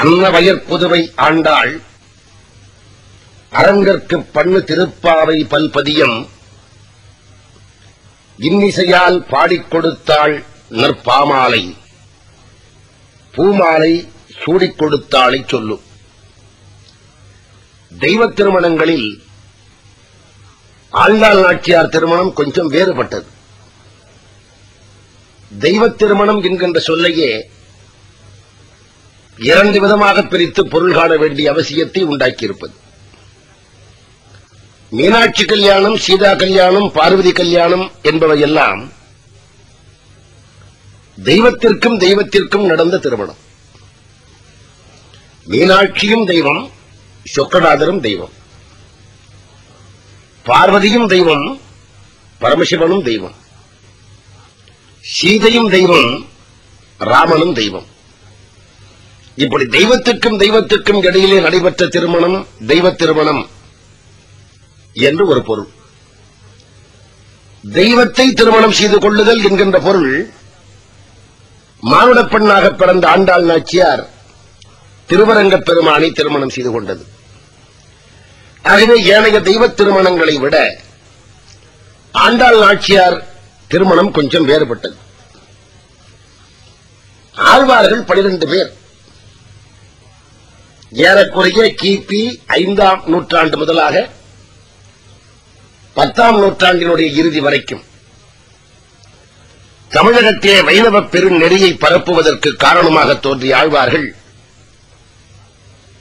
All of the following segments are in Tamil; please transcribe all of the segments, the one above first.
அன்னவயற் புதுவை ஆண்டாள் அரங்கற்கு பண்ணு திருப்பாவை பல்பதியம் இன்னிசையால் பாடிக் கொடுத்தாள் நற்பாமாலை. பூமாலை சூடிக் கொடுத்தாளை சொல்லும் தெய்வ திருமணங்களில் ஆண்டாள் நாச்சியார் திருமணம் கொஞ்சம் வேறுபட்டது. தெய்வ திருமணம் என்கின்ற சொல்லையே இரண்டு விதமாக பிரித்து பொருள் காண வேண்டிய அவசியத்தை உண்டாக்கியிருப்பது. மீனாட்சி கல்யாணம் சீதா கல்யாணம் பார்வதி கல்யாணம் என்பவையெல்லாம் தெய்வத்திற்கும் தெய்வத்திற்கும் நடந்த திருமணம். மீனாட்சியும் தெய்வம் சொக்கநாதரும் தெய்வம். பார்வதியும் தெய்வம் பரமசிவனும் தெய்வம். சீதையும் தெய்வம் ராமனும் தெய்வம். இப்படி தெய்வத்துக்கும் தெய்வத்துக்கும் இடையிலே நடைபெற்ற திருமணம் தெய்வ திருமணம் என்று ஒரு பொருள். தெய்வத்தை திருமணம் செய்து கொள்ளுதல் என்கின்ற பொருள் மானுட பெண்ணாக பிறந்த ஆண்டாள் நாச்சியார் திருவரங்கப் பெருமானை திருமணம் செய்து கொண்டது. ஆகவே ஏனைய தெய்வ திருமணங்களை விட ஆண்டாள் நாச்சியார் திருமணம் கொஞ்சம் வேறுபட்டது. ஆழ்வார்கள் பனிரெண்டு பேர். ஏறக்குறைய கிபி ஐந்தாம் நூற்றாண்டு முதலாக பத்தாம் நூற்றாண்டினுடைய இறுதி வரைக்கும் தமிழகத்திலே வைணவ பெருநெறியை பரப்புவதற்கு காரணமாக தோன்றிய ஆழ்வார்கள்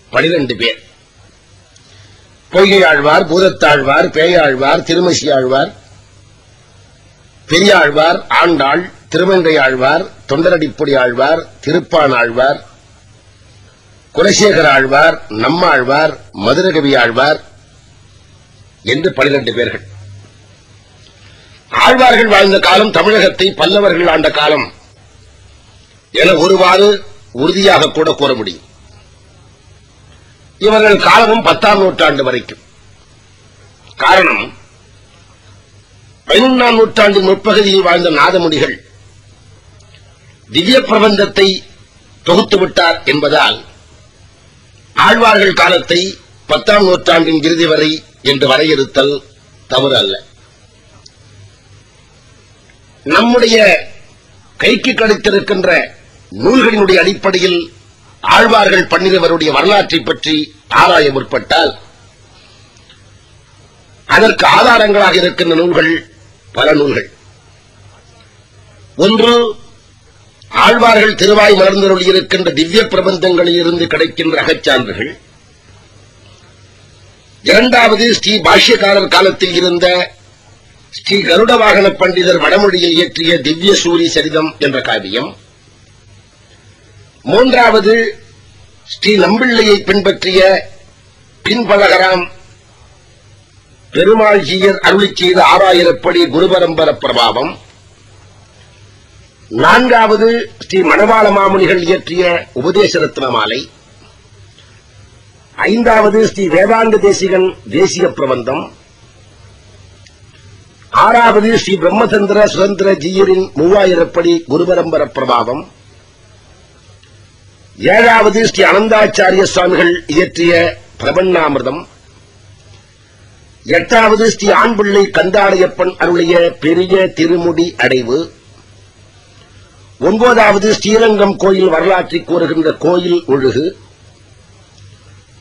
பனிரெண்டு பேர். பொய்கை ஆழ்வார் பூதத்தாழ்வார் பேயாழ்வார் திருமசி ஆழ்வார் பெரியாழ்வார் ஆண்டாள் திருமங்கை ஆழ்வார் தொண்டரடிப்பொடி ஆழ்வார் திருப்பான் ஆழ்வார் குலசேகர ஆழ்வார் நம்மாழ்வார் மதுரகவி ஆழ்வார் என்று பனிரெண்டு பேர்கள். ஆழ்வார்கள் வாழ்ந்த காலம் தமிழகத்தை பல்லவர்கள் ஆண்ட காலம் என ஒருவாறு உறுதியாக கூட கூற முடியும். இவர்கள் காலமும் பத்தாம் நூற்றாண்டு வரைக்கும். காரணம் பதினொன்றாம் நூற்றாண்டின் முற்பகுதியில் வாழ்ந்த நாதமுடிகள் திவ்ய பிரபந்தத்தை தொகுத்து விட்டார் என்பதால் ஆழ்வார்கள் காலத்தை பத்தாம் நூற்றாண்டின் இறுதி வரை என்று வரையறுத்தல் தவறு அல்ல நம்முடைய கைக்கு கிடைத்திருக்கின்ற நூல்களினுடைய அடிப்படையில் ஆழ்வார்கள் பன்னிரவருடைய வரலாற்றை பற்றி ஆராய முற்பட்டால் அதற்கு ஆதாரங்களாக இருக்கின்ற நூல்கள் பல நூல்கள். ஒன்று ஆழ்வார்கள் திருவாய் மலர்ந்தருள் இருக்கின்ற திவ்ய பிரபந்தங்களில் இருந்து கிடைக்கின்ற அகச்சான்றுகள். இரண்டாவது ஸ்ரீ பாஷ்யக்காரர் காலத்தில் இருந்த ஸ்ரீ கருட வாகன பண்டிதர் வடமொழியில் இயற்றிய திவ்ய சூரி சரிதம் என்ற காவியம். மூன்றாவது ஸ்ரீ நம்பிள்ளையை பின்பற்றிய பின்பழகராம் பெருமாள் ஜீயர் அருளிச் செய்த ஆறாயிரப்படி குருபரம்பர பிரபாவம். நான்காவது ஸ்ரீ மணவாள மாமுனிகள் இயற்றிய உபதேச ரத்ன மாலை. ஐந்தாவது ஸ்ரீ வேதாந்த தேசிகன் தேசிய பிரபந்தம். ஆறாவது ஸ்ரீ பிரம்மச்சந்திர சுதந்திர ஜீயரின் மூவாயிரப்படி குருபரம்பர பிரபாவம். ஏழாவது ஸ்ரீ அனந்தாச்சாரிய சுவாமிகள் இயற்றிய பிரபன்னாமிரதம். எட்டாவது ஸ்ரீ ஆண்பிள்ளை கந்தாடையப்பன் அருளிய பெரிய திருமுடி அடைவு. ஒன்பதாவது ஸ்ரீரங்கம் கோயில் வரலாற்றை கூறுகின்ற கோயில் ஒழுகு.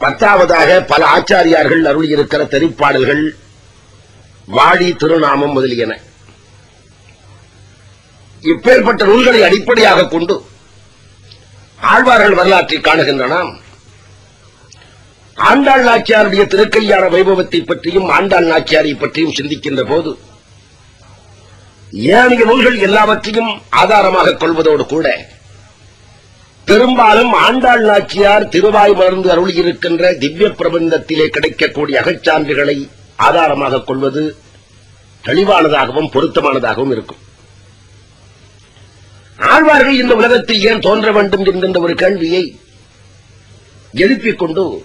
பத்தாவதாக பல ஆச்சாரியார்கள் அருளியிருக்கிற தெரிப்பாடல்கள் வாழி திருநாமம் முதலியன. இப்பேற்பட்ட நூல்களை அடிப்படையாக கொண்டு ஆழ்வார்கள் வரலாற்றை காணுகின்றன ஆண்டாள் நாச்சியாருடைய திருக்கல்யாண வைபவத்தை பற்றியும் ஆண்டாள் நாச்சியாரை பற்றியும் சிந்திக்கின்ற போது ஏனைய நூல்கள் எல்லாவற்றையும் ஆதாரமாக கொள்வதோடு கூட பெரும்பாலும் ஆண்டாள் நாச்சியார் திருவாய் மலர்ந்து அருளியிருக்கின்ற திவ்ய பிரபந்தத்திலே கிடைக்கக்கூடிய அகச்சான்றுகளை ஆதாரமாக கொள்வது தெளிவானதாகவும் பொருத்தமானதாகவும் இருக்கும். ஆழ்வார்கள் இந்த உலகத்தில் ஏன் தோன்ற வேண்டும் என்கின்ற ஒரு கேள்வியை எழுப்பிக் கொண்டு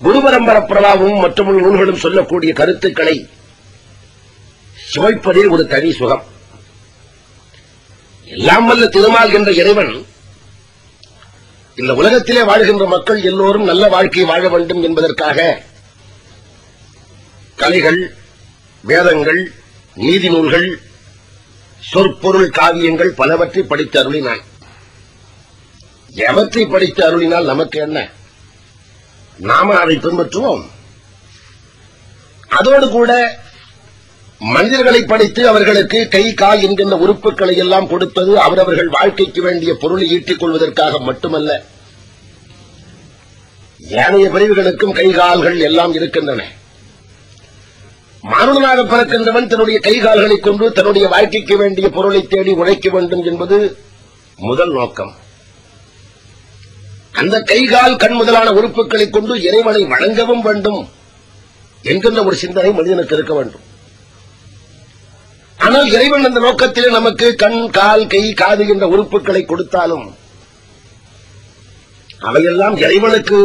குருபரம்பர பிரபாவமும் மற்றும் நூல்களும் சொல்லக்கூடிய கருத்துக்களை சுவைப்பதே ஒரு தனி சுகம். எல்லாம் வல்ல திருமால் என்ற இறைவன் இந்த உலகத்திலே வாழ்கின்ற மக்கள் எல்லோரும் நல்ல வாழ்க்கை வாழ வேண்டும் என்பதற்காக கலைகள் வேதங்கள் நீதி நூல்கள் சொற்பொருள் காவியங்கள் பலவற்றை படித்து அருளினான் எவற்றை படித்து அருளினால் நமக்கு என்ன? நாம அதை பின்பற்றுவோம். அதோடு கூட மனிதர்களை படித்து அவர்களுக்கு கை கால் என்கின்ற உறுப்புகளை எல்லாம் கொடுத்தது அவரவர்கள் வாழ்க்கைக்கு வேண்டிய பொருளை ஈட்டிக் கொள்வதற்காக மட்டுமல்ல ஏனைய பிரிவுகளுக்கும் கை கால்கள் எல்லாம் இருக்கின்றன. மானுடனாக பிறக்கின்றவன் தன்னுடைய கை கால்களை கொண்டு தன்னுடைய வாழ்க்கைக்கு வேண்டிய பொருளை தேடி உழைக்க வேண்டும் என்பது முதல் நோக்கம். அந்த கை கால் கண் முதலான உறுப்புகளை கொண்டு இறைவனை வழங்கவும் வேண்டும் என்கின்ற ஒரு சிந்தனை மனிதனுக்கு இருக்க வேண்டும். ஆனால் இறைவன் அந்த நோக்கத்திலே நமக்கு கண் கால் கை காது என்ற உறுப்புகளை கொடுத்தாலும் அவையெல்லாம் இறைவனுக்கு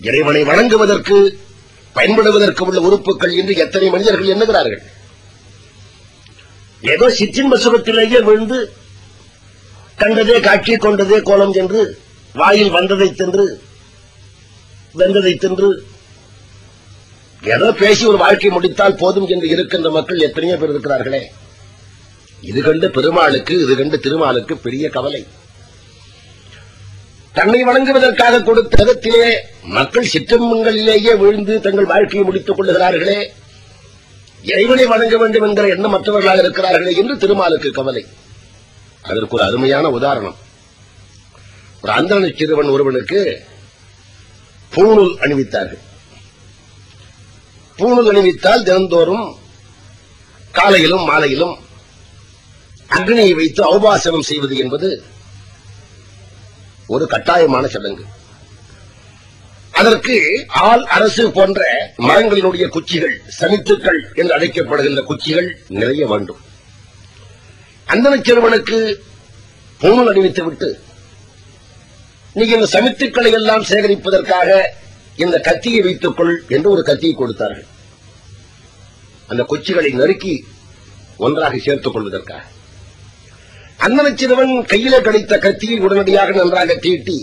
இறைவனை வணங்குவதற்கு பயன்படுவதற்கு உள்ள உறுப்புகள் என்று எத்தனை மனிதர்கள் எண்ணுகிறார்கள். ஏதோ சித்தின் சுகத்திலேயே விழுந்து கண்டதே காட்சி கொண்டதே கோலம் சென்று வாயில் வந்ததை தின்று வெந்ததை தின்று ஏதோ பேசி ஒரு வாழ்க்கை முடித்தால் போதும் என்று இருக்கின்ற மக்கள் எத்தனையோ பேர் இருக்கிறார்களே. இது கண்டு பெருமாளுக்கு இது கண்டு திருமாலுக்கு பெரிய கவலை. தன்னை வணங்குவதற்காக கொடுத்த விதத்திலே மக்கள் சிற்றம்பங்களிலேயே விழுந்து தங்கள் வாழ்க்கையை முடித்துக் கொள்ளுகிறார்களே. இறைவனை வணங்க வேண்டும் என்கிற எண்ணம் மற்றவர்களாக இருக்கிறார்களே என்று திருமாலுக்கு கவலை. அதற்கு ஒரு அருமையான உதாரணம். ஒரு அந்தன சிறுவன் ஒருவனுக்கு பூணூல் அணிவித்தார்கள். பூணூல் அணிவித்தால் தினந்தோறும் காலையிலும் மாலையிலும் அக்னியை வைத்து ஔபாசனம் செய்வது என்பது ஒரு கட்டாயமான சடங்கு. அதற்கு ஆள் அரசு போன்ற மரங்களினுடைய குச்சிகள் சமித்துக்கள் என்று அழைக்கப்படுகின்ற குச்சிகள் நிறைய வேண்டும். அந்தன சிறுவனுக்கு பூணூல் அணிவித்து விட்டு நீ இந்த சமித்துக்களை எல்லாம் சேகரிப்பதற்காக இந்த கத்தியை வைத்துக் கொள் என்று ஒரு கத்தியை கொடுத்தார்கள். அந்த குச்சிகளை நறுக்கி ஒன்றாக சேர்த்துக் கொள்வதற்காக. அண்ணன சிறுவன் கையில கிடைத்த கத்தியை உடனடியாக நன்றாக தீட்டி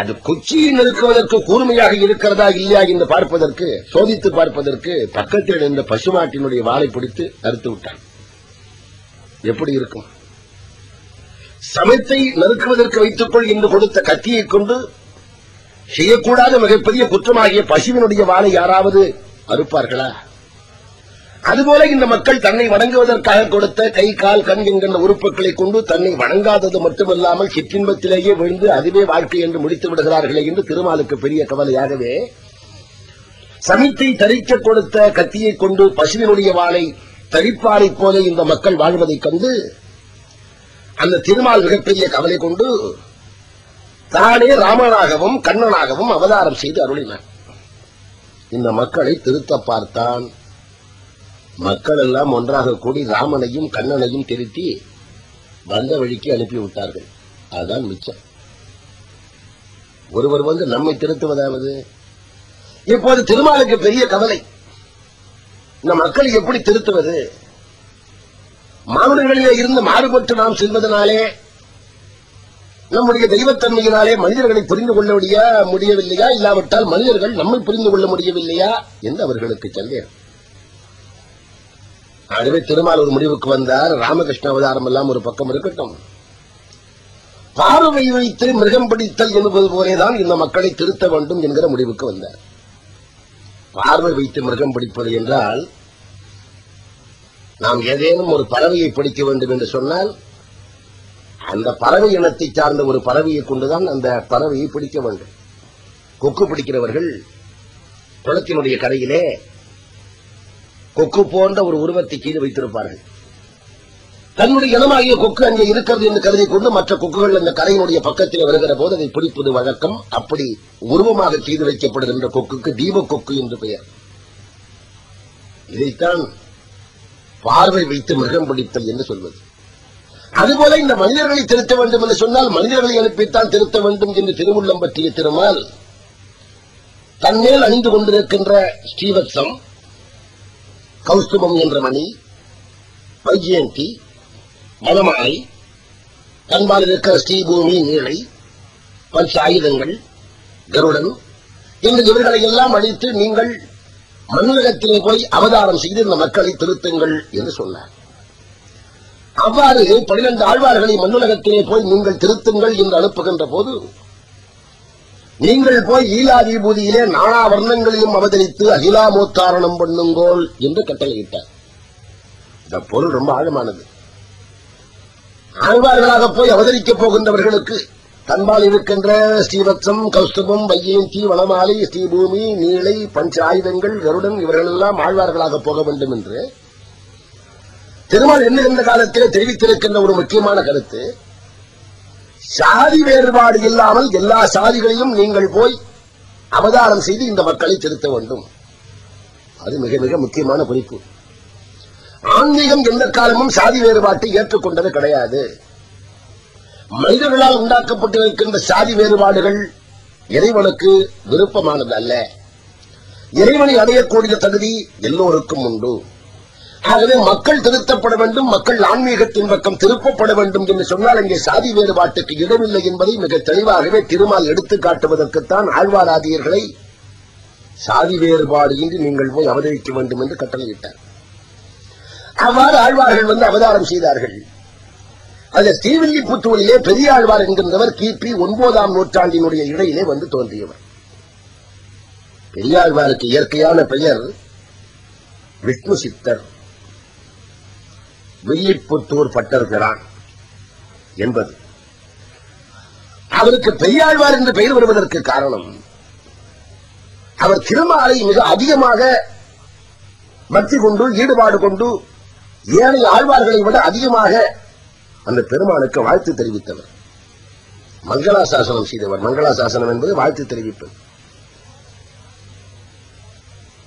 அது கொச்சியை நெருக்குவதற்கு கூர்மையாக இருக்கிறதா இல்லையா என்று பார்ப்பதற்கு சோதித்து பார்ப்பதற்கு பக்கத்தில் இருந்த பசுமாட்டினுடைய வாளை பிடித்து அறுத்து விட்டான். எப்படி இருக்கும்? சமயத்தை நறுக்குவதற்கு வைத்துக்கொள் என்று கொடுத்த கத்தியை கொண்டு செய்யக்கூடாத மிகப்பெரிய குற்றமாகிய பசுவினுடைய வாளை யாராவது அறுப்பார்களா? அதுபோல இந்த மக்கள் தன்னை வணங்குவதற்காக கொடுத்த கை கால் கண் என்கின்ற உறுப்புகளை கொண்டு தன்னை வணங்காதது மட்டுமல்லாமல் சிற்றின்பத்திலேயே விழுந்து அதுவே வாழ்க்கை என்று முடித்து விடுகிறார்களே என்று திருமாலுக்கு பெரிய கவலையாகவே சமித்தை தரிக்க கொடுத்த கத்தியை கொண்டு பசுவினுடைய வாளை தரிப்பாரைப் போல இந்த மக்கள் வாழ்வதைக் கண்டு அந்த திருமால் மிகப்பெரிய கவலை கொண்டு தானே ராமனாகவும் கண்ணனாகவும் அவதாரம் செய்து அருளினார். இந்த மக்களை திருத்த பார்த்தான். மக்கள் எல்லாம் ஒன்றாக கூடி ராமனையும் கண்ணனையும் திருத்தி வந்த வழிக்கு அனுப்பி விட்டார்கள் அதுதான் மிச்சம். ஒருவர் வந்து நம்மை திருத்துவதாவது? இப்போது திருமாலுக்கு பெரிய கவலை. இந்த மக்களை எப்படி திருத்துவது? மாவட்டங்களிலே இருந்து மாறுபட்டு நாம் செல்வதனாலே நம்முடைய தெய்வத்தன்மையினாலே மனிதர்களை புரிந்து கொள்ள முடியா முடியவில்லையா? இல்லாவிட்டால் மனிதர்கள் நம்மை புரிந்து கொள்ள முடியவில்லையா? என்று அவர்களுக்கு சந்தேகம் ஆகவே திருமால் ஒரு முடிவுக்கு வந்தார். ராமகிருஷ்ண அவதாரம் எல்லாம் ஒரு பக்கம் இருக்கட்டும். பார்வை வைத்து மிருகம் பிடித்தல் என்பது போலேதான் இந்த மக்களை திருத்த வேண்டும் என்கிற முடிவுக்கு வந்தார். பார்வை வைத்து மிருகம் பிடிப்பது என்றால் நாம் ஏதேனும் ஒரு பறவையை பிடிக்க வேண்டும் என்று சொன்னால் அந்த பறவை இனத்தை சார்ந்த ஒரு பறவையை கொண்டுதான் அந்த பறவையை பிடிக்க வேண்டும். கொக்கு பிடிக்கிறவர்கள் குளத்தினுடைய கரையிலே கொக்கு போன்ற ஒரு உருவத்தை கீழே வைத்திருப்பார்கள். தன்னுடைய இனமாகிய கொக்கு அங்கே இருக்கிறது என்று கருதி கொண்டு மற்ற கொக்குகள் அந்த கரையினுடைய பக்கத்தில் வருகிற போது அதை பிடிப்பது வழக்கம். அப்படி உருவமாக செய்து வைக்கப்படுகின்ற கொக்குக்கு தீப கொக்கு என்று பெயர். இதைத்தான் பார்வை வைத்து மிருகம் பிடித்தல் என்று சொல்வது. அதுபோல இந்த மனிதர்களை திருத்த வேண்டும் என்று சொன்னால் மனிதர்களை அனுப்பித்தான் திருத்த வேண்டும் என்று திருவுள்ளம் பற்றிய திருமால் தன்மேல் அணிந்து கொண்டிருக்கின்ற ஸ்ரீவத்சம் கௌஸ்துபம் என்ற மணி வைஜயந்தி மனமாலை தன்பால் இருக்கிற ஸ்ரீபூமி நீளை பஞ்ச ஆயுதங்கள் கருடன் என்று இவர்களை எல்லாம் அழித்து நீங்கள் மண்ணுலகத்திலே போய் அவதாரம் செய்து இந்த மக்களை திருத்துங்கள் என்று சொன்னார். அவ்வாறு பன்னிரண்டு ஆழ்வார்களை மண்ணுலகத்திலே போய் நீங்கள் திருத்துங்கள் என்று அனுப்புகின்ற போது நீங்கள் போய் ஈலாதிபூதியிலே நானா வர்ணங்களிலும் அவதரித்து அகிலாமோத்தாரணம் பண்ணுங்கோள் என்று கட்டளையிட்டார். இந்த பொருள் ரொம்ப ஆழமானது. ஆழ்வார்களாக போய் அவதரிக்கப் போகின்றவர்களுக்கு தன்பால் இருக்கின்ற ஸ்ரீவத்சம் கௌஸ்துபம் வையேந்தி வனமாலை ஸ்ரீபூமி நீளை பஞ்ச ஆயுதங்கள் கருடன் இவர்களெல்லாம் ஆழ்வார்களாக போக வேண்டும் என்று திருமால் எண்ணுகின்ற காலத்திலே தெரிவித்திருக்கின்ற ஒரு முக்கியமான கருத்து? சாதி வேறுபாடு இல்லாமல் எல்லா சாதிகளையும் நீங்கள் போய் அவதாரம் செய்து இந்த மக்களை திருத்த வேண்டும். அது மிக மிக முக்கியமான குறிப்பு. ஆன்மீகம் எந்த காலமும் சாதி வேறுபாட்டை ஏற்றுக்கொண்டது கிடையாது. மனிதர்களால் உண்டாக்கப்பட்டிருக்கின்ற சாதி வேறுபாடுகள் இறைவனுக்கு விருப்பமானது அல்ல இறைவனை அடையக்கூடிய தகுதி எல்லோருக்கும் உண்டு. ஆகவே மக்கள் திருத்தப்பட வேண்டும் மக்கள் ஆன்மீகத்தின் பக்கம் திருப்பப்பட வேண்டும் என்று சொன்னால் இங்கே சாதி வேறுபாட்டுக்கு இடமில்லை என்பதை மிக தெளிவாகவே திருமால் எடுத்து காட்டுவதற்குத்தான் ஆழ்வாராதியர்களை சாதி வேறுபாடு இன்றி நீங்கள் போய் அவதரிக்க வேண்டும் என்று கட்டளையிட்டார். அவ்வாறு ஆழ்வார்கள் வந்து அவதாரம் செய்தார்கள். அதில் ஸ்ரீவில்லிபுத்தூரிலே பெரியாழ்வார் என்கின்றவர் கிபி ஒன்பதாம் நூற்றாண்டினுடைய இடையிலே வந்து தோன்றியவர். பெரியாழ்வாருக்கு இயற்கையான பெயர் விஷ்ணு சித்தர் வில்லிப்புத்தூர் பட்டர்கிறான் என்பது. அவருக்கு பெரியாழ்வார் என்று பெயர் வருவதற்கு காரணம் அவர் திருமாலை மிக அதிகமாக பக்தி கொண்டு ஈடுபாடு கொண்டு ஏனைய ஆழ்வார்களை விட அதிகமாக அந்த பெருமானுக்கு வாழ்த்து தெரிவித்தவர். மங்களாசாசனம் செய்தவர். மங்களாசாசனம் என்பது வாழ்த்து தெரிவிப்பது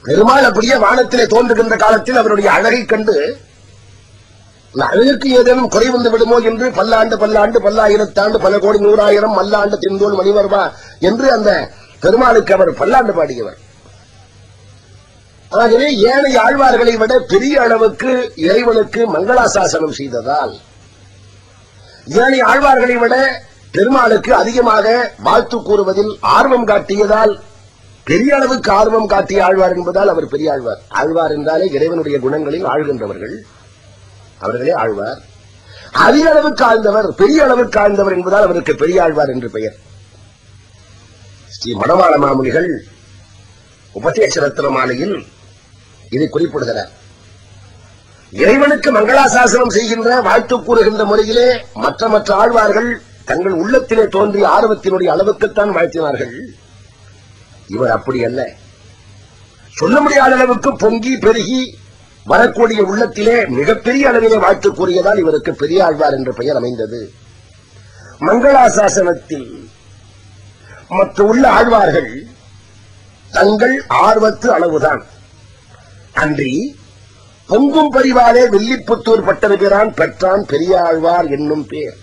பெருமாள் அப்படியே வானத்திலே தோன்றுகின்ற காலத்தில் அவருடைய அழகை கண்டு அழகுக்கு ஏதேனும் குறை வந்து விடுமோ என்று பல்லாண்டு பல்லாண்டு பல்லாயிரத்தாண்டு பல கோடி நூறாயிரம் மல்லாண்டு தின்தோல் மணிவர்வா என்று அந்த பெருமாளுக்கு அவர் பல்லாண்டு பாடியவர். ஆகவே ஏனைய ஆழ்வார்களை விட பெரிய அளவுக்கு இறைவனுக்கு மங்களாசாசனம் செய்ததால் ஏனைய ஆழ்வார்களை விட பெருமாளுக்கு அதிகமாக வாழ்த்து கூறுவதில் ஆர்வம் காட்டியதால் பெரிய அளவுக்கு ஆர்வம் காட்டிய ஆழ்வார் என்பதால் அவர் பெரிய ஆழ்வார். ஆழ்வார் என்றாலே இறைவனுடைய குணங்களில் ஆழ்கின்றவர்கள். அவர்களே ஆழ்வார். அதிக அளவுக்கு ஆழ்ந்தவர் பெரிய அளவுக்கு ஆழ்ந்தவர் என்பதால் அவருக்கு பெரிய ஆழ்வார் என்று பெயர். ஸ்ரீ மணவாள மாமுனிகள் உபதேச மாலையில் இதை குறிப்பிடுகிறார். இறைவனுக்கு மங்களாசாசனம் செய்கின்ற வாழ்த்து கூறுகின்ற முறையிலே மற்ற மற்ற ஆழ்வார்கள் தங்கள் உள்ளத்திலே தோன்றிய ஆர்வத்தினுடைய அளவுக்குத்தான் வாழ்த்தினார்கள். இவர் அப்படி அல்ல. சொல்ல முடியாத அளவுக்கு பொங்கி பெருகி வரக்கூடிய உள்ளத்திலே மிகப்பெரிய அளவிலே வாழ்த்து கூறியதால் இவருக்கு பெரியாழ்வார் என்ற பெயர் அமைந்தது. மங்களாசாசனத்தில் மற்ற உள்ள ஆழ்வார்கள் தங்கள் ஆர்வத்து அளவுதான். அன்றி பொங்கும் பரிவாலே வில்லிப்புத்தூர் பட்டருகிறான் பெற்றான் பெரியாழ்வார் என்னும் பேர்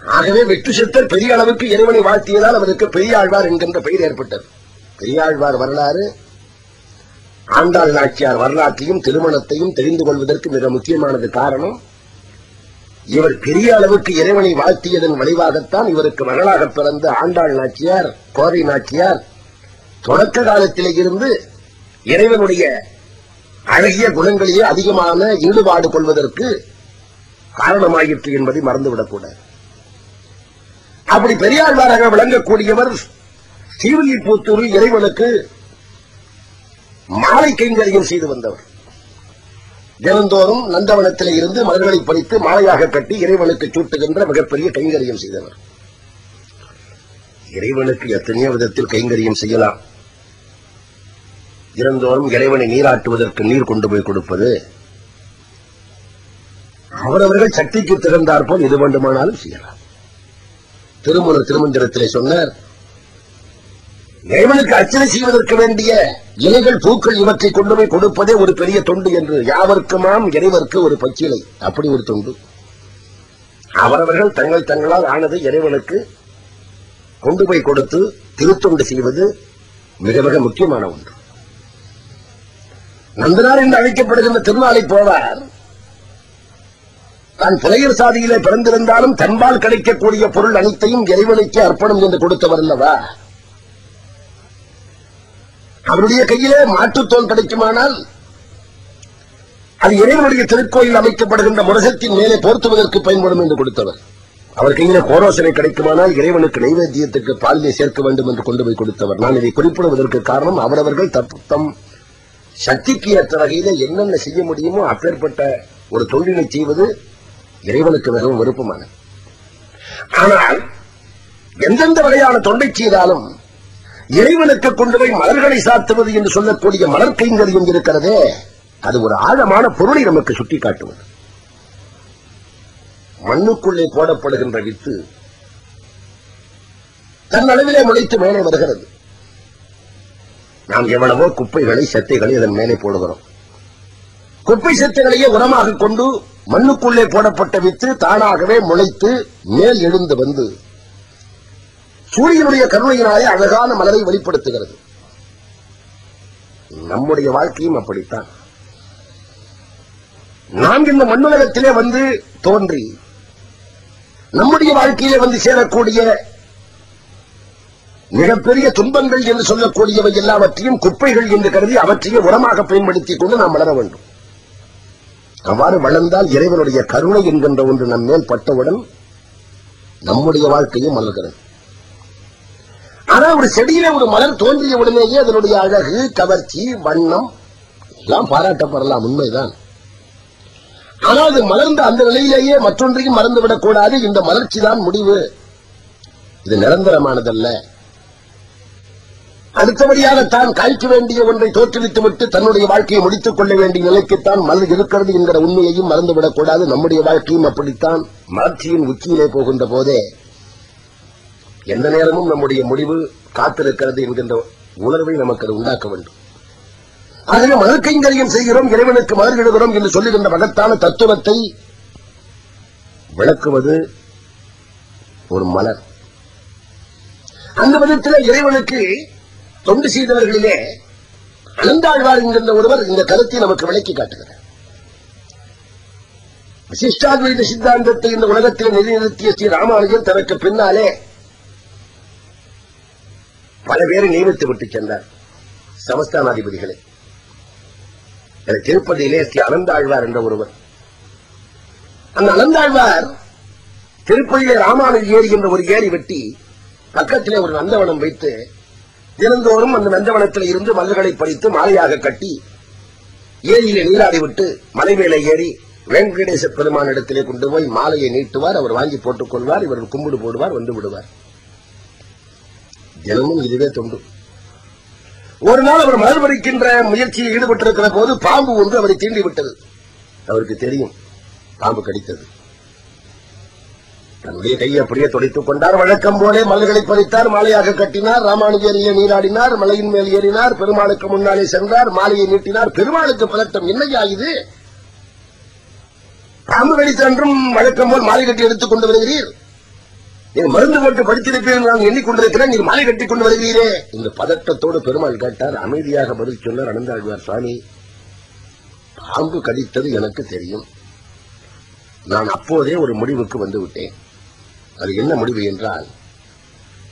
ஆகவே வெற்றி சித்தர் பெரிய அளவுக்கு இறைவனை வாழ்த்தியதால் அவருக்கு பெரியாழ்வார் என்கின்ற பெயர் ஏற்பட்டது. பெரியாழ்வார் வரலாறு ஆண்டாள் நாச்சியார் வரலாற்றையும் திருமணத்தையும் தெரிந்து கொள்வதற்கு மிக முக்கியமானது காரணம் இவர் பெரிய அளவுக்கு இறைவனை வாழ்த்தியதன் விளைவாகத்தான் இவருக்கு மகளாக பிறந்த ஆண்டாள் நாச்சியார் கோதை நாச்சியார் தொடக்க காலத்திலே இருந்து இறைவனுடைய அழகிய குணங்களையே அதிகமான ஈடுபாடு கொள்வதற்கு காரணமாயிற்று என்பதை மறந்துவிடக்கூடாது. அப்படி பெரியாழ்வாராக விளங்கக்கூடியவர் ஸ்ரீவில்லிபுத்தூரில் இறைவனுக்கு மாலை கைங்கரியம் செய்து வந்தவர். தினந்தோறும் நந்தவனத்திலே இருந்து மலர்களை பறித்து மாலையாக கட்டி இறைவனுக்கு சூட்டுகின்ற மிகப்பெரிய கைங்கரியம் செய்தவர். இறைவனுக்கு எத்தனையோ விதத்தில் கைங்கரியம் செய்யலாம். தினந்தோறும் இறைவனை நீராட்டுவதற்கு நீர் கொண்டு போய் கொடுப்பது அவரவர்கள் சக்திக்கு திறந்தார் போல் எது வேண்டுமானாலும் செய்யலாம். திருமண திருமந்திரத்திலே சொன்னார் இறைவனுக்கு அர்ச்சனை செய்வதற்கு வேண்டிய இலைகள் பூக்கள் இவற்றை கொண்டு போய் கொடுப்பதே ஒரு பெரிய தொண்டு என்று யாவருக்குமாம் இறைவருக்கு ஒரு பச்சிலை. அப்படி ஒரு தொண்டு. அவரவர்கள் தங்கள் தங்களால் ஆனதை இறைவனுக்கு கொண்டு போய் கொடுத்து திருத்தொண்டு செய்வது மிக மிக முக்கியமான ஒன்று. நந்தனார் என்று அழைக்கப்படுகின்ற திருநாளை போவார். தான் புலையர் சாதியிலே பிறந்திருந்தாலும் தன்பால் கிடைக்கக்கூடிய பொருள் அனைத்தையும் இறைவனுக்கே அர்ப்பணம் என்று கொடுத்தவர் அல்லவா? அவருடைய கையிலே மாட்டுத்தோல் கிடைக்குமானால் அது இறைவனுடைய திருக்கோயில் அமைக்கப்படுகின்ற முரசத்தின் மேலே போர்த்துவதற்கு பயன்படும் என்று கொடுத்தவர். அவர் கையில கோரோசனை கிடைக்குமானால் இறைவனுக்கு நைவேத்தியத்துக்கு பாலினை சேர்க்க வேண்டும் என்று கொண்டு போய் கொடுத்தவர். நான் இதை குறிப்பிடுவதற்கு காரணம் அவரவர்கள் தப்- தம் சக்திக்கு ஏற்ற வகையில என்னென்ன செய்ய முடியுமோ அப்பேற்பட்ட ஒரு தொழிலை செய்வது இறைவனுக்கு மிகவும் விருப்பமானது. ஆனால் எந்தெந்த வகையான தொண்டை செய்தாலும் இறைவனுக்கு கொண்டு போய் மலர்களை சாத்துவது என்று சொல்லக்கூடிய மலர் கைங்கரியம் இருக்கிறதே அது ஒரு ஆழமான பொருளை நமக்கு சுட்டிக்காட்டுவது. மண்ணுக்குள்ளே போடப்படுகின்ற வித்து தன் அளவிலே முளைத்து மேலே வருகிறது. நாம் எவ்வளவோ குப்பைகளை செத்தைகளை அதன் மேலே போடுகிறோம். குப்பை செத்தைகளையே உரமாக கொண்டு மண்ணுக்குள்ளே போடப்பட்ட வித்து தானாகவே முளைத்து மேல் எழுந்து வந்து சூரியனுடைய கருணையினாலே அழகான மலரை வெளிப்படுத்துகிறது. நம்முடைய வாழ்க்கையும் அப்படித்தான். நாம் இந்த மண்ணுலகத்திலே வந்து தோன்றி நம்முடைய வாழ்க்கையிலே வந்து சேரக்கூடிய மிகப்பெரிய துன்பங்கள் என்று சொல்லக்கூடியவை எல்லாவற்றையும் குப்பைகள் என்று கருதி அவற்றையே உரமாக பயன்படுத்திக் கொண்டு நாம் வளர வேண்டும். அவ்வாறு வளர்ந்தால் இறைவனுடைய கருணை என்கின்ற ஒன்று நம் மேல் பட்டவுடன் நம்முடைய வாழ்க்கையும் மலர்கிறது. ஆனா ஒரு செடியில ஒரு மலர் தோன்றிய உடனேயே அதனுடைய அழகு கவர்ச்சி வண்ணம் எல்லாம் பாராட்டப்படலாம். உண்மைதான். ஆனா அது மலர்ந்த அந்த நிலையிலேயே மற்றொன்றையும் மறந்துவிடக் கூடாது. இந்த மலர்ச்சி தான் முடிவு. இது நிரந்தரமானதல்ல. அடுத்தபடியாக தான் காய்க்க வேண்டிய ஒன்றை தோற்றுவித்துவிட்டு தன்னுடைய வாழ்க்கையை முடித்துக் கொள்ள வேண்டிய நிலைக்குத்தான் மலர் இருக்கிறது என்கிற உண்மையையும் மறந்துவிடக் கூடாது. நம்முடைய வாழ்க்கையும் அப்படித்தான். மலர்ச்சியின் உச்சியிலே போகின்ற போதே எந்த நேரமும் நம்முடைய முடிவு காத்திருக்கிறது என்கின்ற உணர்வை நமக்கு அது உண்டாக்க வேண்டும். ஆகவே மலர் செய்கிறோம் இறைவனுக்கு மறுகிடுகிறோம் என்று சொல்லுகின்ற மகத்தான தத்துவத்தை விளக்குவது ஒரு மலர். அந்த விதத்தில் இறைவனுக்கு தொண்டு செய்தவர்களிலே அனந்தாழ்வார் என்கின்ற ஒருவர் இந்த கருத்தை நமக்கு விளக்கி காட்டுகிறார். விசிஷ்டாத்வைத சித்தாந்தத்தை இந்த உலகத்தில் நிலைநிறுத்திய ஸ்ரீ ராமானுஜன் தனக்கு பின்னாலே பல பேரை நியமித்து விட்டு சென்றார் சமஸ்தானாதிபதிகளை அது திருப்பதியிலே ஸ்ரீ அனந்தாழ்வார் என்ற ஒருவர். அந்த அனந்தாழ்வார் திருப்பதியிலே ராமானுஜ ஏரி என்ற ஒரு ஏரி வெட்டி பக்கத்திலே ஒரு நந்தவனம் வைத்து தினந்தோறும் அந்த நந்தவனத்தில் இருந்து மலர்களை பறித்து மாலையாக கட்டி ஏரியிலே நீராடி விட்டு மலை மேலே ஏறி வெங்கடேச பெருமான் இடத்திலே கொண்டு போய் மாலையை நீட்டுவார். அவர் வாங்கி போட்டுக் கொள்வார். இவர் கும்பிடு போடுவார் வந்து விடுவார். தினமும் இதுவே தொண்டு. ஒரு நாள் அவர் மலர் பறிக்கின்ற முயற்சியில் ஈடுபட்டிருக்கிற போது பாம்பு ஒன்று அவரை தீண்டி விட்டது அவருக்கு தெரியும் பாம்பு கடித்தது. தன்னுடைய கையை அப்படியே துடைத்துக் கொண்டார். வழக்கம் போலே மலர்களை பறித்தார் மாலையாக கட்டினார் ராமானுஜரியை நீராடினார் மலையின் மேல் ஏறினார் பெருமாளுக்கு முன்னாலே சென்றார் மாலையை நீட்டினார். பெருமாளுக்கு பதட்டம் என்னையா இது? பாம்பு கடித்தன்றும் வழக்கம் போல் மாலை கட்டி எடுத்துக் கொண்டு வருகிறீர். நீங்க மருந்து போட்டு படித்திருப்பீர்கள் நான் எண்ணிக்கொண்டிருக்கிறேன் நீங்க மாலை கட்டி கொண்டு வருவீரே. இந்த பதட்டத்தோடு பெருமாள் கேட்டார். அமைதியாக பதில் சொன்னார் அனந்தாழ்வார் சுவாமி. பாம்பு கடித்தது எனக்கு தெரியும். நான் அப்போதே ஒரு முடிவுக்கு வந்து விட்டேன். அது என்ன முடிவு என்றால்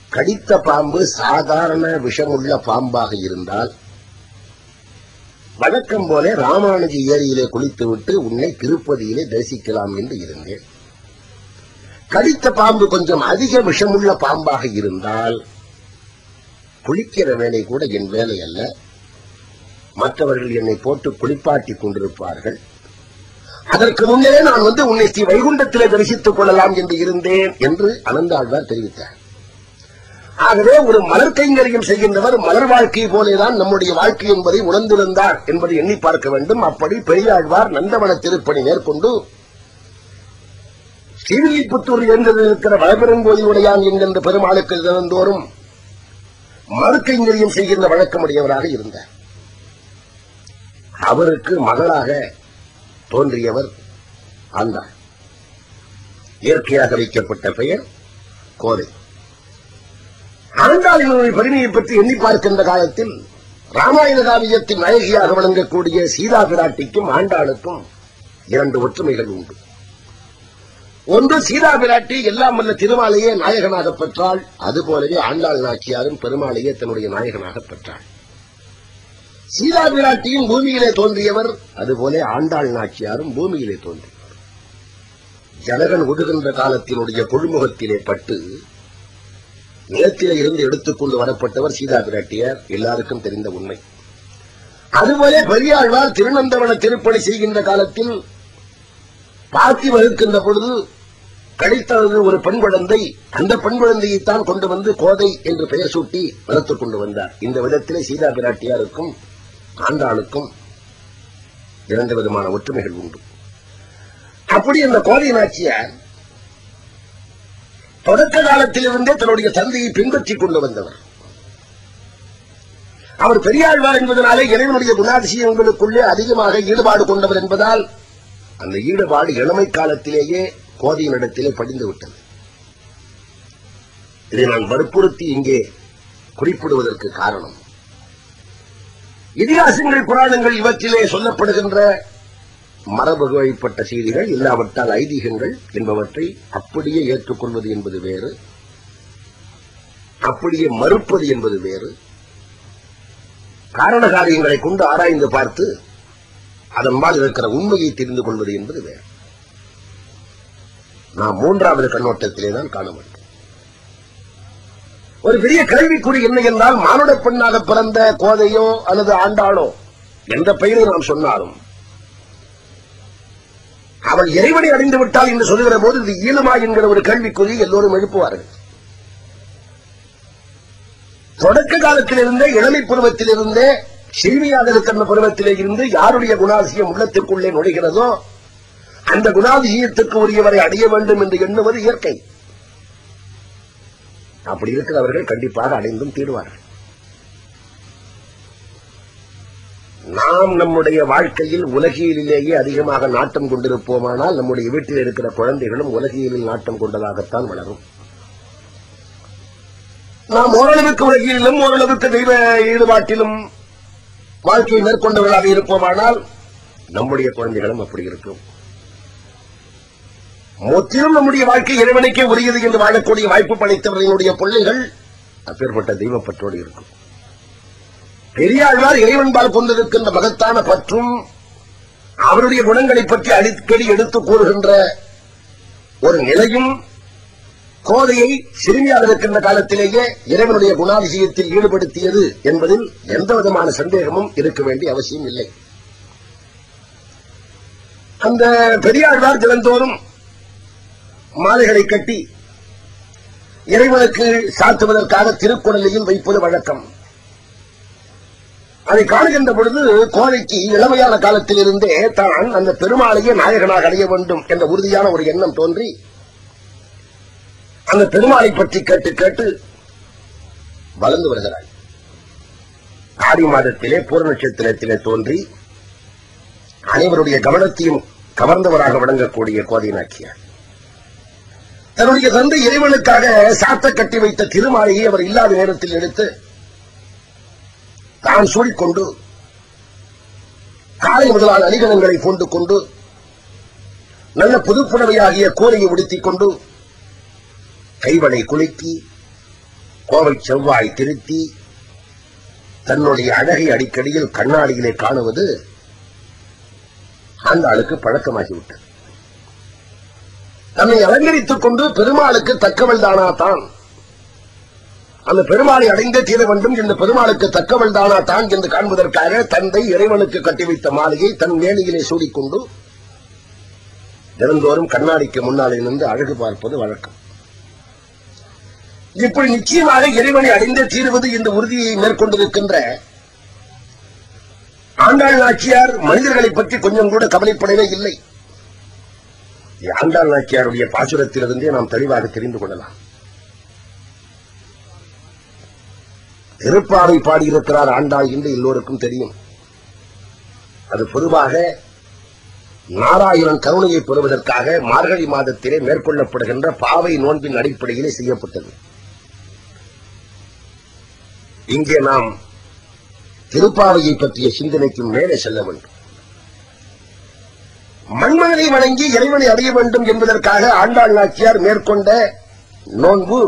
கடித்த பாம்பு சாதாரண விஷமுள்ள பாம்பாக இருந்தால் வழக்கம் போல ராமானுஜி ஏரியிலே குளித்துவிட்டு உன்னை திருப்பதியிலே தரிசிக்கலாம் என்று இருந்தேன். கடித்த பாம்பு கொஞ்சம் அதிக விஷமுள்ள பாம்பாக இருந்தால் குளிக்கிற வேலை கூட என் வேலை அல்ல. மற்றவர்கள் என்னை போட்டு குளிப்பாட்டி கொண்டிருப்பார்கள். அதற்கு முன்னே நான் வந்து உன்னை ஸ்ரீ வைகுண்டத்திலே தரிசித்துக் கொள்ளலாம் என்று இருந்தேன் என்று அனந்தாழ்வார் தெரிவித்தார். ஆகவே ஒரு மலர் கைங்கரியம் செய்கின்றவர் மலர் வாழ்க்கை போலேதான் நம்முடைய வாழ்க்கை என்பதை உணர்ந்திருந்தார் என்பதை எண்ணி பார்க்க வேண்டும். அப்படி பெரியாழ்வார் நந்தவன திருப்பணி மேற்கொண்டு ஸ்ரீவில்லிபுத்தூர் என்றது இருக்கிற வளபெருங்கோயிலுடையான் என்கின்ற பெருமாளுக்கு தினந்தோறும் மறுக்கைங்கரியம் செய்கின்ற வழக்கமுடையவராக இருந்தார். அவருக்கு மகளாக தோன்றியவர் ஆண்டாள் இயற்கையாக வைக்கப்பட்ட பெயர் கோதை. ஆண்டாளினுடைய பெருமையை பற்றி எண்ணி பார்க்கின்ற காலத்தில் ராமாயண காவியத்தின் நாயகியாக வழங்கக்கூடிய சீதா பிராட்டிக்கும் ஆண்டாளுக்கும் இரண்டு ஒற்றுமைகள் உண்டு. ஒன்று சீதா பிராட்டி எல்லாம் வல்ல திருமாலையே நாயகனாக பெற்றாள். அதுபோலவே ஆண்டாள் நாச்சியாரும் பெருமாளையே தன்னுடைய நாயகனாக பெற்றாள். சீதா பிராட்டியும் பூமியிலே தோன்றியவர் அதுபோல ஆண்டாள் நாச்சியாரும் பூமியிலே தோன்றியவர். ஜனகன் ஒடுகின்ற காலத்தினுடைய பொழுமுகத்திலே பட்டு நிலத்திலே இருந்து எடுத்துக்கொண்டு வரப்பட்டவர் சீதா பிராட்டியார் எல்லாருக்கும் தெரிந்த உண்மை. அதுபோல பெரியாழ்வார் திருநந்தவன திருப்பணி செய்கின்ற காலத்தில் பார்த்தி வகுக்கின்ற பொழுது கிடைத்தது ஒரு பெண் குழந்தை அந்த பெண் குழந்தையைத்தான் கொண்டு வந்து கோதை என்று பெயர் சூட்டி வளர்த்துக் கொண்டு வந்தார். இந்த விதத்திலே சீதா பிராட்டியாருக்கும் ஆண்டாளுக்கும் இரண்டு விதமான ஒற்றுமைகள் உண்டு. அப்படி அந்த கோதை நாச்சியார் தொடக்க காலத்திலிருந்தே தன்னுடைய தந்தையை பின்பற்றிக் கொண்டு வந்தவர். அவர் பெரியாழ்வார் என்பதனாலே இறைவனுடைய குணாதிசயங்களுக்குள்ளே அதிகமாக ஈடுபாடு கொண்டவர் என்பதால் அந்த ஈடுபாடு இளமை காலத்திலேயே கோதையினிடத்திலே படிந்து விட்டது. இதை நான் வற்புறுத்தி இங்கே குறிப்பிடுவதற்கு காரணம். இதிகாசங்கள் புராணங்கள் இவற்றிலே சொல்லப்படுகின்ற மரபு வழிப்பட்ட செய்திகள் இல்லாவிட்டால் ஐதீகங்கள் என்பவற்றை அப்படியே ஏற்றுக்கொள்வது என்பது வேறு அப்படியே மறுப்பது என்பது வேறு. காரண காரியங்களை கொண்டு ஆராய்ந்து பார்த்து அதன்பால் இருக்கிற உண்மையை தெரிந்து கொள்வது என்பது வேறு. நாம் மூன்றாவது கண்ணோட்டத்திலே தான் காண வேண்டும் ஒரு பெரிய கேள்விக்குறி என்ன என்றால் மானுட பெண்ணாக பிறந்த கோதையோ அல்லது ஆண்டாளோ எந்த பெயரை நாம் சொன்னாலும் அவள் இறைவனை அடைந்து விட்டால் என்று சொல்லுகிற போது இது இயலுமா என்கிற ஒரு கேள்விக்குறி எல்லோரும் எழுப்புவார்கள். தொடக்க காலத்திலிருந்தே இளமை பருவத்திலிருந்தே சிறுமியாக இருக்கின்ற பருவத்திலே இருந்து யாருடைய குணாதிசயம் உள்ளத்துக்குள்ளே நுழைகிறதோ அந்த குணாதிசயத்துக்கு உரியவரை அடைய வேண்டும் என்று எண்ணுவது இயற்கை. அப்படி இருக்கிறவர்கள் கண்டிப்பாக அடைந்தும் தீடுவார்கள் நாம் நம்முடைய வாழ்க்கையில் உலகியலிலேயே அதிகமாக நாட்டம் கொண்டிருப்போமானால் நம்முடைய வீட்டில் இருக்கிற குழந்தைகளும் உலகியலில் நாட்டம் கொண்டதாகத்தான் வளரும். நாம் ஓரளவுக்கு உலகிலும் ஓரளவுக்கு தெய்வ ஈடுபாட்டிலும் வாழ்க்கையை மேற்கொண்டவர்களாக இருப்போமானால் நம்முடைய குழந்தைகளும் அப்படி இருக்கும். முற்றிலும் நம்முடைய வாழ்க்கை இறைவனுக்கே உரியது என்று வாழக்கூடிய வாய்ப்பு படைத்தவர்களுடைய பிள்ளைகள் அப்பேற்பட்ட தெய்வப்பற்றோடு இருக்கும். பெரியாழ்வார் இறைவன்பால் கொண்டிருக்கின்ற மகத்தான பற்றும் அவருடைய குணங்களை பற்றி அடிக்கடி எடுத்து கூறுகின்ற ஒரு நிலையும் கோதையை சிறுமியாக இருக்கின்ற காலத்திலேயே இறைவனுடைய குணாதிசயத்தில் ஈடுபடுத்தியது என்பதில் எந்த விதமான சந்தேகமும் இருக்க வேண்டிய அவசியம் இல்லை. அந்த பெரியாழ்வார் தினந்தோறும் மாலைகளை கட்டி இறைவனுக்கு சாத்துவதற்காக திருக்குணலையும் வைப்பது வழக்கம். அதை காணுகின்ற பொழுது கோதைக்கு இளமையான காலத்திலிருந்தே தான் அந்த பெருமாளையே நாயகனாக அடைய வேண்டும் என்ற உறுதியான ஒரு எண்ணம் தோன்றி அந்த பெருமாளை பற்றி கேட்டு கேட்டு வளர்ந்து வருகிறாள். ஆடி மாதத்திலே பூர நட்சத்திரத்திலே தோன்றி அனைவருடைய கவனத்தையும் கவர்ந்தவராக விளங்கக்கூடிய கோதை தன்னுடைய தந்தை இறைவனுக்காக சாத்த கட்டி வைத்த திருமாலையை அவர் இல்லாத நேரத்தில் எடுத்து தான் சூடிக்கொண்டு காலை முதலான அணிகலன்களை பூண்டு கொண்டு நல்ல புதுப்புடவையாகிய கோலையை உடுத்திக் கொண்டு கைவளை குலுக்கி கோவை செவ்வாய் திருத்தி தன்னுடைய அழகை அடிக்கடியில் கண்ணாடியிலே காணுவது அந்த ஆளுக்கு பழக்கமாகிவிட்டது. தன்னை அலங்கரித்துக் கொண்டு பெருமாளுக்கு தக்கவள் தானா? தான் அந்த பெருமாளை அடைந்தே தீர வேண்டும் இந்த பெருமாளுக்கு தக்கவள் தானா தான் என்று காண்பதற்காக தந்தை இறைவனுக்கு கட்டி வைத்த மாலையை தன் மேலையிலே சூடிக்கொண்டு தினந்தோறும் கண்ணாடிக்கு முன்னாலே நின்று அழகு பார்ப்பது வழக்கம். இப்படி நிச்சயமாக இறைவனை அடைந்தே தீருவது இந்த உறுதியை மேற்கொண்டிருக்கின்ற ஆண்டாள் நாச்சியார் மனிதர்களை பற்றி கொஞ்சம் கூட கவலைப்படவே இல்லை. ஆண்டாள் நாச்சியாருடைய பாசுரத்திலிருந்தே நாம் தெளிவாக தெரிந்து கொள்ளலாம். திருப்பாவை பாடியிருக்கிறார் ஆண்டாள் என்று எல்லோருக்கும் தெரியும். அது பொதுவாக நாராயணன் கருணையை பெறுவதற்காக மார்கழி மாதத்திலே மேற்கொள்ளப்படுகின்ற பாவை நோன்பின் அடிப்படையிலே செய்யப்பட்டது. இங்கே நாம் திருப்பாவையை பற்றிய சிந்தனைக்கு மேலே செல்ல வேண்டும். மண்மகனை வணங்கி இறைவனை அடைய வேண்டும் என்பதற்காக ஆண்டாள் நாச்சியார் மேற்கொண்ட நோன்பு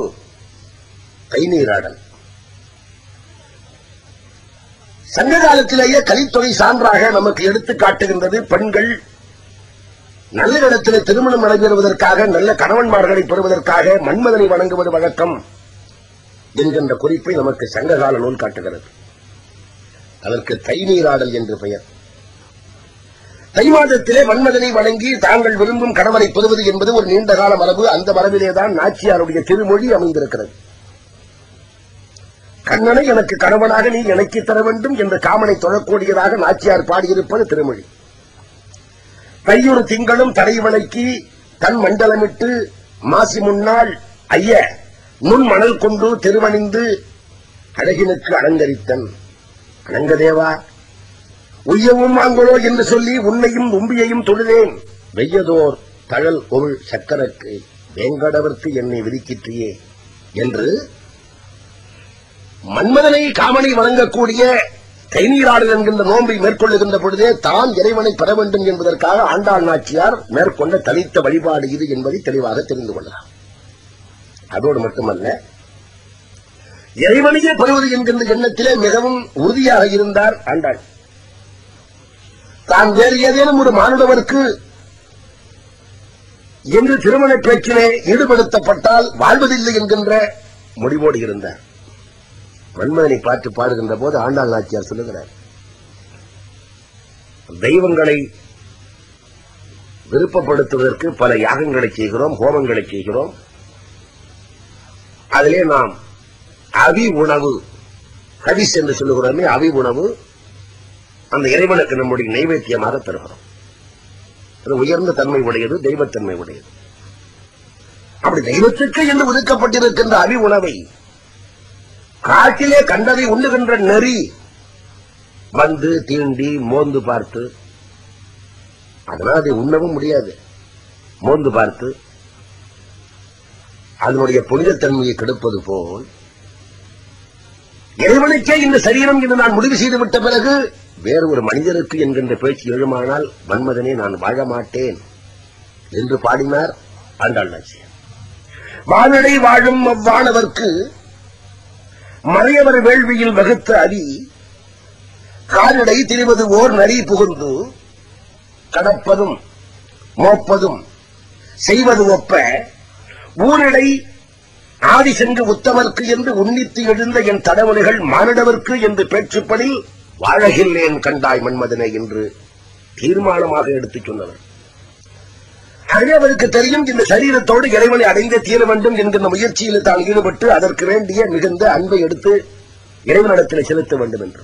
கைநீராடல். சங்க காலத்திலேயே கலித்தொகை சான்றாக நமக்கு எடுத்து காட்டுகின்றது பெண்கள் நல்ல இடத்தில் திருமணம் நடைபெறுவதற்காக நல்ல கணவன்மார்களை பெறுவதற்காக மன்மதனை வணங்குவது வழக்கம். என்கின்ற குறிப்பை நமக்கு சங்ககால நூல் காட்டுகிறது. அதற்கு தை நீராடல் என்று பெயர். தை மாதத்திலே மன்மதனை வணங்கி தாங்கள் விரும்பும் கணவரை பெறுவது என்பது ஒரு நீண்ட கால மரபு. அந்த மரபிலேதான் நாச்சியாருடைய திருமொழி அமைந்திருக்கிறது. கண்ணனை எனக்கு கணவனாக நீ இணைக்கி தர வேண்டும் என்ற காமனை தொழக்கூடியதாக நாச்சியார் பாடியிருப்பது திருமொழி. தையொரு திங்களும் தரைவளைக்கு தன் மண்டலமிட்டு மாசி முன்னாள் ஐய முன் மணல் கொண்டு திருவணிந்து அழகினுக்கு அலங்கரித்தன். அலங்கதேவா உய்யவும் வாங்கலோ என்று சொல்லி உன்னையும் உம்பியையும் தொழுதேன். வெய்யதோர் தழல் ஒள் சக்கரக்கு வேங்கடவர்க்கு என்னை விதிக்கிற்றியே என்று மன்மதனை காமனை வழங்கக்கூடிய கைநீராடல் என்கின்ற நோன்பை மேற்கொள்ளுகின்ற பொழுதே தான் இறைவனை பெற வேண்டும் என்பதற்காக ஆண்டாள் நாச்சியார் மேற்கொண்ட தனித்த வழிபாடு இது என்பதை தெளிவாக தெரிந்து கொள்ளலாம். அதோடு மட்டுமல்ல இறைவனையே பெறுவது என்கின்ற எண்ணத்திலே மிகவும் உறுதியாக இருந்தார் ஆண்டாள். தான் வேறு ஏதேனும் ஒரு மானுடவருக்கு என்று திருமண பேச்சிலே ஈடுபடுத்தப்பட்டால் வாழ்வதில்லை என்கின்ற முடிவோடு இருந்தார். மன்மதனை பார்த்து பாடுகின்ற போது ஆண்டாள் நாச்சியார் சொல்லுகிறார் தெய்வங்களை விருப்பப்படுத்துவதற்கு பல யாகங்களை செய்கிறோம் ஹோமங்களை செய்கிறோம். அதிலே நாம் அவி உணவு ஹவிஸ் என்று சொல்லுகிறோமே அவி உணவு அந்த இறைவனுக்கு நம்முடைய நைவேத்தியமாக தருகிறோம். அது உயர்ந்த தன்மை உடையது தெய்வத்தன்மை உடையது அப்படி தெய்வத்துக்கு என்று ஒதுக்கப்பட்டிருக்கின்ற அவி உணவை காட்டிலே கண்டதை உண்ணுகின்ற நெறி வந்து தீண்டி மோந்து பார்த்து அதனால் அதை உண்ணவும் முடியாது. மோந்து பார்த்து அதனுடைய புனிதத்தன்மையை கெடுப்பது போல் இறைவனுக்கே இந்த சரீரம் என்று நான் முடிவு செய்து விட்ட பிறகு வேறு ஒரு மனிதருக்கு என்கின்ற பேச்சு எழுமானால் மன்மதனே நான் வாழ மாட்டேன் என்று பாடினார் ஆண்டாள் நாச்சியார். வானடை வாழும் அவ்வானவர்க்கு மறையவர் வேள்வியில் வகுத்த அடி காலடை திரிவது ஓர் நரி புகுந்து கடப்பதும் மோப்பதும் செய்வது ஒப்ப ஊரடை ஆதி சென்று உத்தமர்க்கு என்று உன்னித்து எழுந்த என் தடவலைகள் மானிடவர்க்கு என்று பேச்சுப்படி வாழகில்லேன் கண்டாய் மன்மதனை என்று தீர்மானமாக எடுத்துச் சொன்னவர். ஆகவே அவருக்கு தெரியும் இந்த சரீரத்தோடு இறைவனை அடைந்தே தீர வேண்டும் என்கிற முயற்சியில் தான் ஈடுபட்டு அதற்கு வேண்டிய மிகுந்த அன்பை எடுத்து இறைவனிடத்தில் செலுத்த வேண்டும் என்று.